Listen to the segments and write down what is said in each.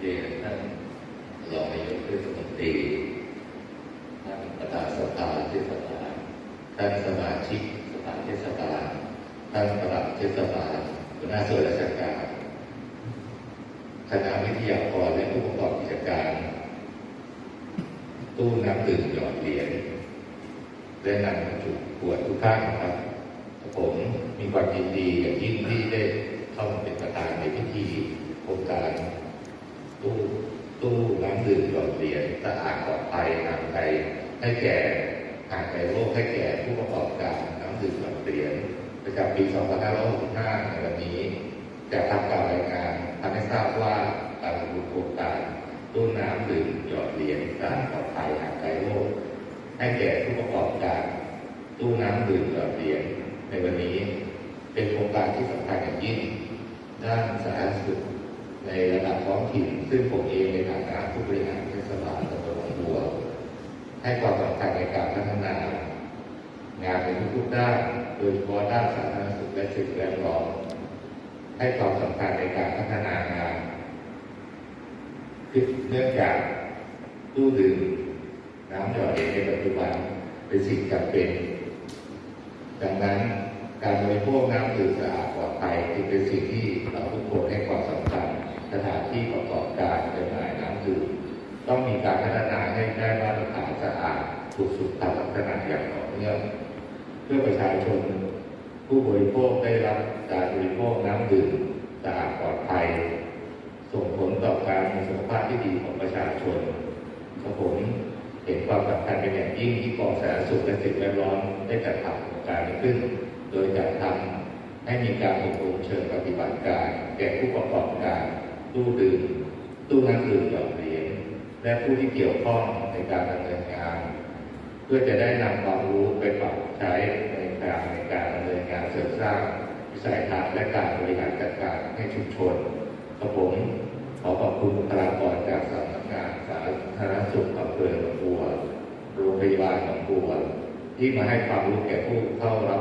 เรียนท่านรองนายกเทศมนตรีท่านประธานสภาเทศบาลท่านสมาชิกสภาเทศบาลท่านประหลัดเทศบาลหัวหน้าส่วนราชการคณะวิทยากรและผู้ประกอบกิจการ ตู้น้ำดื่มหยอดเหรียญและนำบรรจุขวดทุกท่านครับ ผมมีความยินดีอย่างยิ่งที่ได้เข้ามาเป็นประธานในพิธีโครงการ ตู้ตู้น้ำดื่มหยอดเหรียญสะอาดปลอดภัยห่างไกลให้แก่ห่างไกลโรคให้แก่ผู้ประกอบการน้ำดื่มหยอดเหรียญประจำปี 2565ในวันนี้จะทำการรายงานทำให้ทราบว่าการดำเนินโครงการตู้น้ำดื่มหยอดเหรียญสะอาดปลอดภัยห่างไกลโรคให้แก่ผู้ประกอบการตู้น้ำดื่มหยอดเหรียญในวันนี้ เป็นโครงการที่สำคัญอย่างยิ่งด้านสาธารณสุข ในระดับท้องถิ่น ซึ่งผมเองในฐานะผู้บริหารเทศบาลตำบลหนองบัวให้ความสำคัญในการพัฒนางานในทุกๆด้าน โดยเฉพาะด้านสาธารณสุขและสิ่งแวดล้อมให้ความสำคัญในการพัฒนางานคือเนื่องจากตู้ดื่มน้ำหยอดเหรียญในปัจจุบันเป็นสิ่งจำเป็น ดังนั้น การบริโภคน้ำดื่มสะอาดปลอดภัยจึงเป็นสิ่งที่เราทุกคนให้ความสำคัญสถานที่ประกอบการจำหน่ายน้ำดื่มต้องมีการพัฒนาให้ได้มาตรฐานสะอาดถูกสุขลักษณะอย่างต่อเนื่องเพื่อประชาชนผู้บริโภคได้รับการบริโภคน้ำดื่มสะอาดปลอดภัย ส่งผลต่อการมีสุขภาพที่ดีของประชาชนกับผมเห็นความสำคัญเป็นอย่างยิ่งที่กองสาธารณสุขและสิ่งแวดล้อมได้จัดทำโครงการขึ้น โดยจัดทำให้มีการอบรมเชิงปฏิบัติการ แก่ผู้ประกอบการตู้ดื่มตู้น้ำดื่มหยอดเหรียญและผู้ที่เกี่ยวข้องในการดำเนินงาน เพื่อจะได้นำความรู้ไปปรับใช้ในการในการดำเนินงานเสริมสร้างวิสัยทัศน์และการบริหารจัดการให้ชุมชนกับผมขอขอบคุณบุคลากรจากสำนักงานสาธารณสุขอำเภอหนองบัวโรงพยาบาลหนองบัวที่มาให้ความรู้แก่ผู้เข้ารับ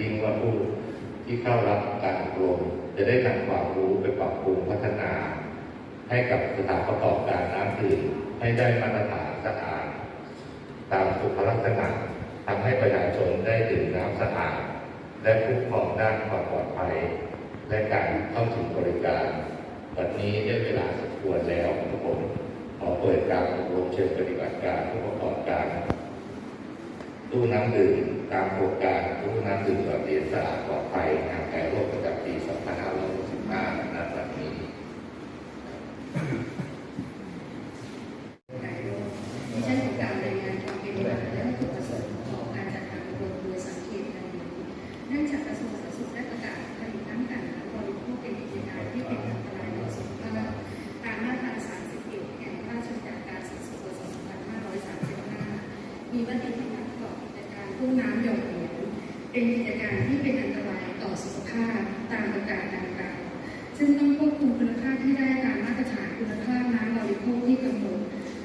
ยิ่งว่าผู้ที่เข้ารับการอบรมจะได้นำความรู้ไปปรับปรุงพัฒนา ให้กับสถานประกอบการน้ำดื่มให้ได้มาตรฐานสะอาดตามสุขลักษณะทำให้ประชาชนได้ดื่มน้ำสะอาดและคุ้มครองด้านความปลอดภัย และการเข้าถึงบริการ วันนี้ได้เวลาสมควรแล้วครับผมขอเปิดการอบรมเชิญปฏิบัติการผู้ประกอบการ ตู้น้ำดื่มตามโครงการตู้น้ำดื่มหลอดเรียนสะอาดปลอดภัยห่างไกลโรคประจำปี 2565ณบัดนี้ ดิฉันขอการรายงานความเป็นมาและวัตถุประสงค์ของการจัดการอบรมโดยสังเกตดังนี้เนื่องจากกระทรวงสาธารณสุขได้ประกาศผลิตน้ำกันและบริโภคเป็นกิจการที่เป็นอันตรายต่อสุขภาพตามมาตรา 31 แห่งพระราชบัญญัติการสาธารณสุขพศ2535 มีมติให้ประกอบู้น้ำหยดเหรียญเป็นกิจการที่เป็นอันตรายต่อสุขภาพตามประกาศดังกล่าวซึ่งต้องควบคุมคุณภาพที่ได้ตามมาตรฐานคุณภาพน้ำบริโภคที่กำหนด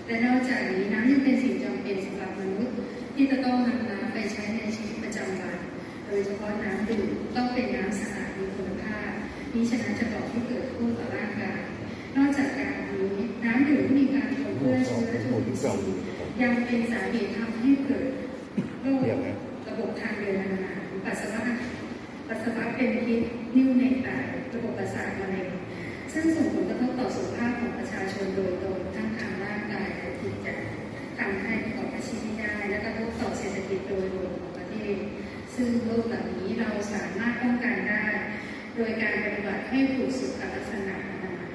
และนอกจากนี้น้ำยังเป็นสิ่งจำเป็นสำหรับมนุษย์ ที่จะต้องนำน้ำไปใช้ในชีวิตประจำวัน โดยเฉพาะน้ำดื่มต้องเป็นน้ำสะอาดมีคุณภาพนี้ฉะนั้นจะบอกที่เกิดโทษต่อร่างกาย นอกจากการนี้น้ำดื่มที่มีการปนเปื้อนเชื้อจุลินทรีย์ยังเป็นสาเหตุทำให้เกิด โรคระบบทางเดินอาหารปัสสาวะปัสสาวะเป็นพิษนิ่วในไตระบบประสาทมะเร็งซึ่งส่งผลกระทบต่อสุขภาพของประชาชนโดยตรงทั้งทางร่างกายและจิตใจทำให้ประกอบอาชีพไม่ได้ และกระทบต่อเศรษฐกิจโดยรวมของประเทศ ซึ่งโรคเหล่านี้เราสามารถป้องกันได้ โดยการปฏิบัติให้ถูกสุขลักษณะอนามัย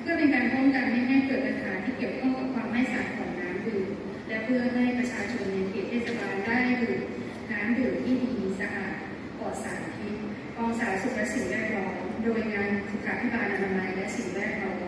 เพื่อเป็นการป้องกันไม่ให้เกิดปัญหาที่เกี่ยวข้องกับความไม่สะอาดของน้ำดื่มและเพื่อให้ประชาชนใน เขตเทศบาลได้ดื่มน้ำดื่มที่ดีสะอาดปลอดสารพิษกองสารสุขและสิ่งแวดล้อมโดยงานสุขาภิบาลอนามัยและสิ่งแวดล้อม